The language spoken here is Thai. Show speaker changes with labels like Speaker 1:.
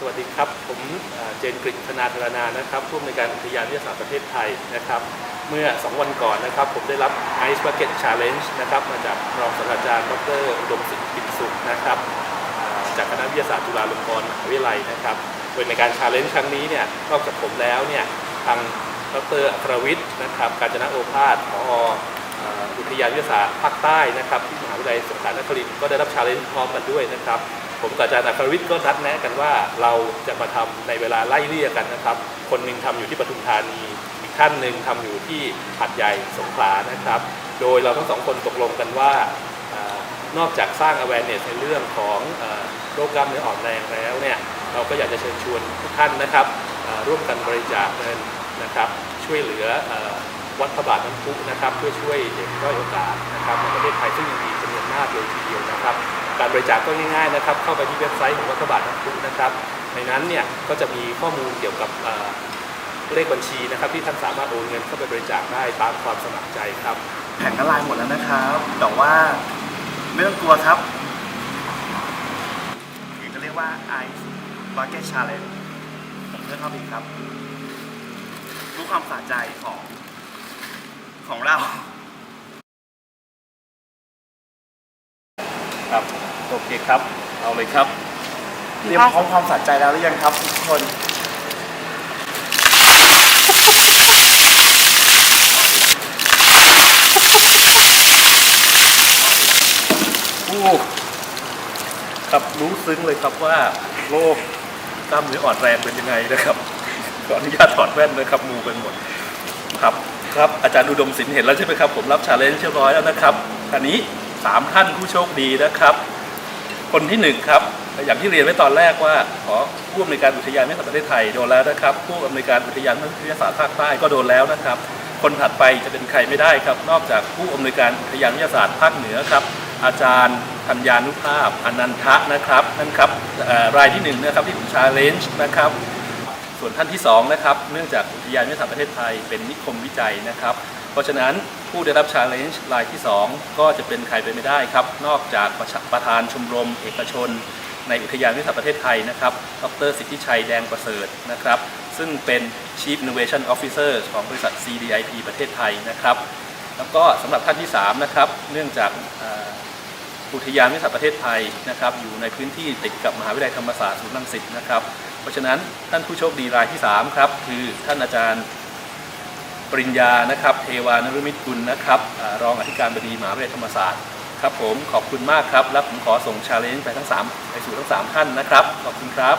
Speaker 1: สวัสดีครับ ผมเจนกฤษธนาธารนานะครับผู้อำนวยการอุทยานวิทยาศาสตร์ประเทศไทยนะครับ เมื่อ 2 วันก่อนนะครับ ผมได้รับ Ice Bucket Challenge นะครับมาจากรองศาสตราจารย์ดรอุดมสิทธิ์ปิ่นสุขนะครับจากคณะวิทยาศาสตร์จุฬาลงกรณ์มหาวิทยาลัยนะครับโดยในการ Challenge ครั้งนี้เนี่ยนอกจากผมแล้วเนี่ยทางดรอัครวิทย์นะครับกาญจนโอภาสผออ่ออุทยานวิทยาศาสตร์ภาคใต้นะครับที่มหาวิทยาลัยสงขลานครินทร์ก็ได้รับชาเลนจ์พร้อมกันด้วยนะครับ ผมกับอาจารย์อัครวิทย์ก็นัดแนะกันว่าเราจะมาทำในเวลาไล่เลี่ยกันนะครับ คนหนึ่งทำอยู่ที่ปทุมธานี อีกท่านหนึ่งทำอยู่ที่หัดใหญ่สงขลานะครับ โดยเราทั้งสองคนตกลงกันว่าอนอกจากสร้าง awareness ในเรื่องของอโรคกล้ามเนื้ออ่อนแรงแล้วเนี่ยเราก็อยากจะเชิญชวนทุกท่านนะครับร่วมกันบริจาคเงินนะครับช่วยเหลืออวัดพระบาทน้ำพุนะครับเพื่อช่วยเด็กด้อยโอกาสนะครับในประเทศไทยซึ่งยังมีจำนวนมากเลยทีเดียว การบริจาคก็ง่ายๆนะครับ เข้าไปที่เว็บไซต์ของวัดพระบาทน้ำพุนะครับ ในนั้นเนี่ยก็จะมีข้อมูลเกี่ยวกับเเลขบัญชีนะครับ ที่ท่านสามารถโอนเงินเข้าไปบริจาคได้ตามความสมัครใจครับ
Speaker 2: แผนก็ลายหมดแล้วนะครับแต่ว่าไม่ต้องกลัวครับนี่ก็เรียกว่า Ice Bucket Challenge ผมเลือกเข้าไปครับรู้ความสะใจของของเรา
Speaker 1: ครับโอเคครับ เอาเลยครับ
Speaker 2: เตรียมพร้อมความสะใจแล้วหรือยังครับทุกคน
Speaker 1: โอ้ครับรู้ซึ้งเลยครับว่าโรคกล้ามเนื้ออ่อนแรงเป็นยังไงนะครับขออนุญาตถอดแว่นนะครับมูไปหมดครับครับอาจารย์อุดมศิลป์เห็นแล้วใช่ไหมครับ ผมรับชาเลนจ์เรียบร้อยแล้วนะครับอันนี้ สามท่านผู้โชคดีนะครับ คนที่หนึ่งครับ อย่างที่เรียนไว้ตอนแรกว่า ขอผู้อำนวยการอุทยานแห่งประเทศไทยโดนแล้วนะครับ ผู้อำนวยการอุทยานวิทยาศาสตร์ภาคใต้ก็โดนแล้วนะครับ คนถัดไปจะเป็นใครไม่ได้ครับ นอกจากผู้อำนวยการอุทยานวิทยาศาสตร์ภาคเหนือครับ อาจารย์ธัญญานุภาพอนันทะนะครับนั่นครับรายที่หนึ่งนะครับที่ผมชาเลนจ์นะครับส่วนท่านที่2นะครับเนื่องจากอุทยานวิทยาศาสตร์ประเทศไทยเป็นนิคมวิจัยนะครับ เพราะฉะนั้นผู้ได้รับชาเลนจ์รายที่ 2 ก็จะเป็นใครไปไม่ได้ครับ นอกจากประประธานชมรมเอกชน ในอุทยานวิทยาศาสตร์ประเทศไทยนะครับ ดรสิทธิชัยแดงประเสริฐนะครับ ซึ่งเป็น Chief Innovation Officer ของบริษัท CDIP ประเทศไทยนะครับ แล้วก็สำหรับท่านที่ 3 นะครับ เนื่องจากอุทยานวิทยาศาสตร์ประเทศไทยนะครับ อยู่ในพื้นที่ติดกับมหาวิทยาลัยธรรมศาสตร์ศูนย์รังสิตนะครับ เพราะฉะนั้นท่านผู้โชคดีรายที่ 3 ครับ คือท่านอาจารย์ ปริญญานะครับเทวานรุมิตรกุลนะครับรองอธิการบดีมหาวิทยาลัยธรรมศาสตร์ครับผมขอบคุณมากครับ และผมขอส่งชาเลนจ์ไปทั้ง3ไปสู่ทั้ง 3 ท่านนะครับ ขอบคุณครับ